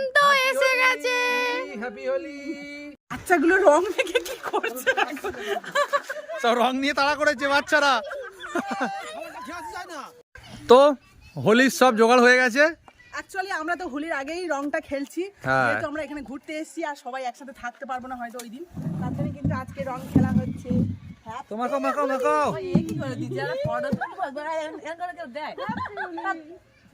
বসন্ত এসে গেছে। হ্যাপি হোলি বাচ্চাগুলো রং মেখে কি করছে? সব রং নিয়ে তাড়া করেছে বাচ্চারা। তো হোলির সব জোগাড় হয়ে গেছে? অ্যাকচুয়ালি আমরা তো হোলির আগেই রংটা খেলছি। হ্যাঁ। যেহেতু আমরা এখানে ঘুরতে এসেছি আর সবাই একসাথে থাকতে পারব না হয়তো ওই দিন। তার জন্য কিন্তু আজকে রং খেলা হচ্ছে। হ্যাঁ। তোমাকে মাখাও মাখাও আর কি মুছে দিচ্ছি? দাঁড়া। বর বলতে নাকি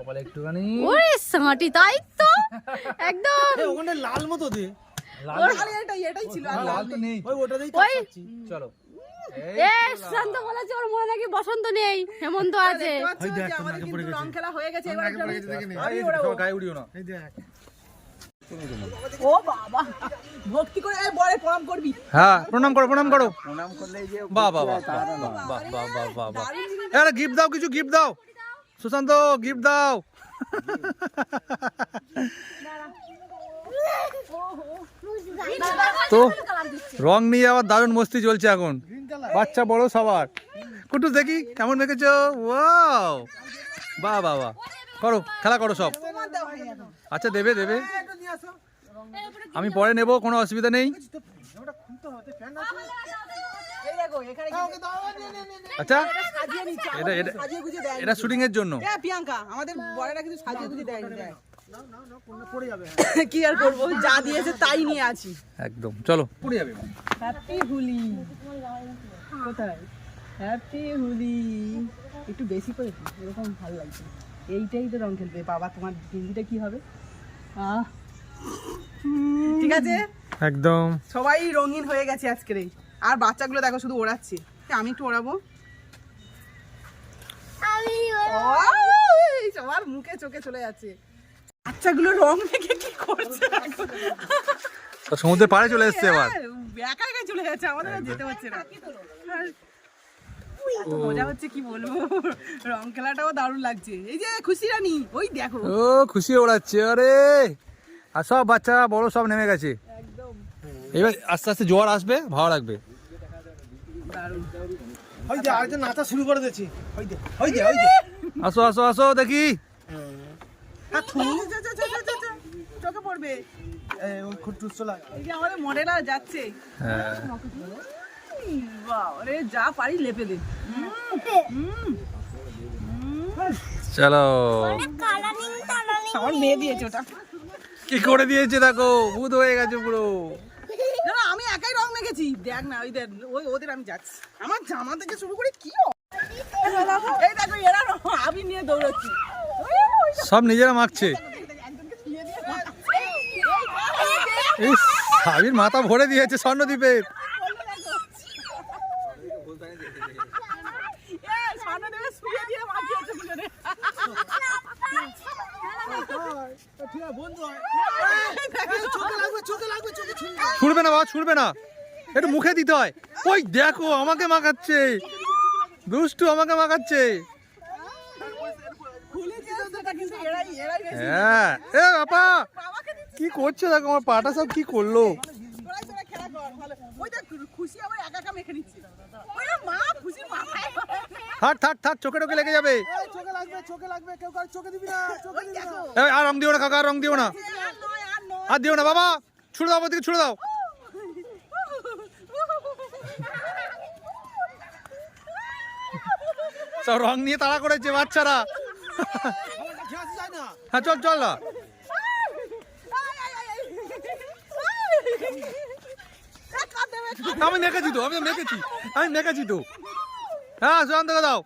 কপালে একটুখানি। ওরে সামাটি তাই তো? একদম। ওখানে লাল মতো দে। গিফট দাও কিছু গিফট দাও। সুশান্ত গিফট দাও। তো রং নিয়ে আবার দারুণ মস্তি চলছে এখন। বাচ্চা বড় সবার। কুটুস দেখি কেমন মেখেছো? ওয়াও বাহ বাহ বাহ। করো খেলা করো সব। আচ্ছা দেবে দেবে। আমি পরে নেব কোনো অসুবিধা নেই এই দেখো এখানে কিন্তু আচ্ছা। এটা শুটিং এর জন্য। প্রিয়াঙ্কা আমাদের কিন্তু সাজিয়ে দেয় দেয়। পড়ে কি আর করব? যা দিয়েছে তাই নিয়ে আছি। একদম চলো। পুড়ে যাবে হ্যাপি হোলি কোথায়? হ্যাপি হোলি একটু বেশি করে এরকম ভালো লাগছে। এইটাই তো রং খেলবে। বাবা তোমার গেঞ্জিটা কি হবে? আহ। ঠিক আছে? একদম। সবাই রঙিন হয়ে গেছে আজকের এই। আর বাচ্চাগুলো দেখো শুধু ওড়াচ্ছে। আমি একটু ওড়াবো। সবার মুখে চোখে চলে যাচ্ছে। বাচ্চাগুলো রং মেখে কি করছে? তো সমুদ্রের পাড়ে চলে এসছে এবার। হ্যাঁ, একা একা চলে যাচ্ছে আমাদের আর যেতে হচ্ছে না। মজা হচ্ছে কি বলব? রং খেলাটাও দারুণ লাগছে। এই যে খুশি রানী ওই দেখো। ও খুশি ওড়াচ্ছে আরে! আর সব বাচ্চা বড় সব নেমে গেছে। এবার আস্তে আস্তে জোয়ার আসবে ভালো লাগবে। আসো আসো আসো দেখি। হ্যাঁ। চলো। আমার মেয়ে দিয়েছে কি করে দিয়েছে দেখো বুধ হয়ে গেছে পুরো। বলছি দেখ না ওই ওই ওদের আমি যাচ্ছি আমার জামা থেকে শুরু করে কি আমি নিয়ে দৌড়াচ্ছি সব নিজেরা মাখছে সাবির মাথা ভরে দিয়েছে স্বর্ণদ্বীপের ছুটবে না বাবা ছুটবে না একটু মুখে দিতে হয়। ওই দেখো, আমাকে মাখাচ্ছে। দুষ্টু আমাকে মাখাচ্ছে। হ্যাঁ। এ বাবা, কি করছে? দেখো, আমার পাটা সব কি করল? হাট থাট থাট চোখে টোকে লেগে যাবে। আর রং দিও না, কাকা রং দিও না। আর দিও না, বাবা। ছুড়ে দাও দিকে ছুড়ে দাও। সব রং নিয়ে তাড়া করেছে বাচ্চারা। হ্যাঁ চল চল না। আমি মেখেছি তো, আমি তো মেখেছি আমি মেখেছি তো। হ্যাঁ সুশান্তকে দাও।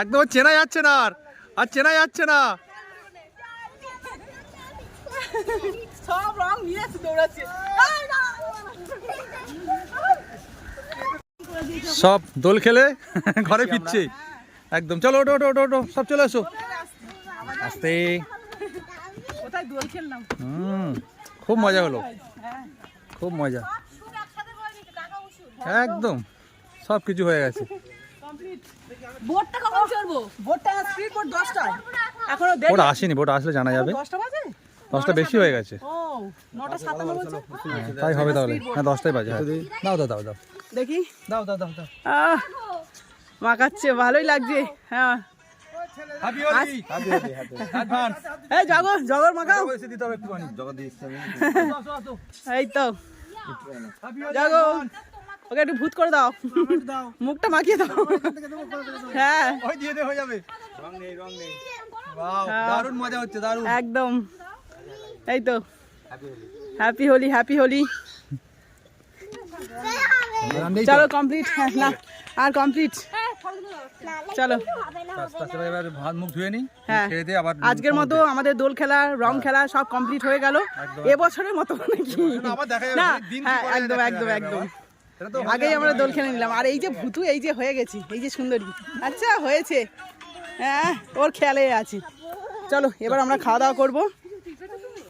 একদম চেনা যাচ্ছে না আর আর চেনা যাচ্ছে না। সব রং নিয়ে দৌড়াচ্ছে। সব দোল খেলে ঘরে ফিরছে। একদম। চলো ওটো ওটো ওটো ওটো সব চলে এসো আস্তে। হুম খুব মজা হলো। হ্যাঁ খুব মজা। একদম। সব কিছু হয়ে গেছে। বোট আসেনি আসলে জানা যাবে। দশটা বাজে? বেশি হয়ে গেছে। তাই হবে তাহলে। হ্যাঁ দশটাই বাজে। হ্যাঁ। দাও দাও দাও দাও। দেখি। দাও দাও দাও দাও। আহ, মাখাচ্ছে ভালোই লাগছে। হ্যাঁ। জগর জগর মাখাও এই তো। ওকে একটু ভূত করে দাও। মুখটা মাখিয়ে দাও। হ্যাঁ। ওই দিয়ে দে হয়ে যাবে। বাহ দারুণ মজা হচ্ছে দারুণ। একদম। এই তো। হ্যাপি হোলি হ্যাপি হোলি চলো কমপ্লিট হ্যাঁ না আর কমপ্লিট চলো হ্যাঁ। আজকের মতো আমাদের দোল খেলা রং খেলা সব কমপ্লিট হয়ে গেল। এবছরের মতো নাকি আবার দেখা যাবে। না হ্যাঁ একদম একদম একদম। আগেই আমরা দোল খেলে নিলাম। আর এই যে ভুতু এই যে হয়ে গেছি এই যে সুন্দরী। আচ্ছা হয়েছে। হ্যাঁ ওর খেয়ালে আছি। চলো এবার আমরা খাওয়া দাওয়া করব।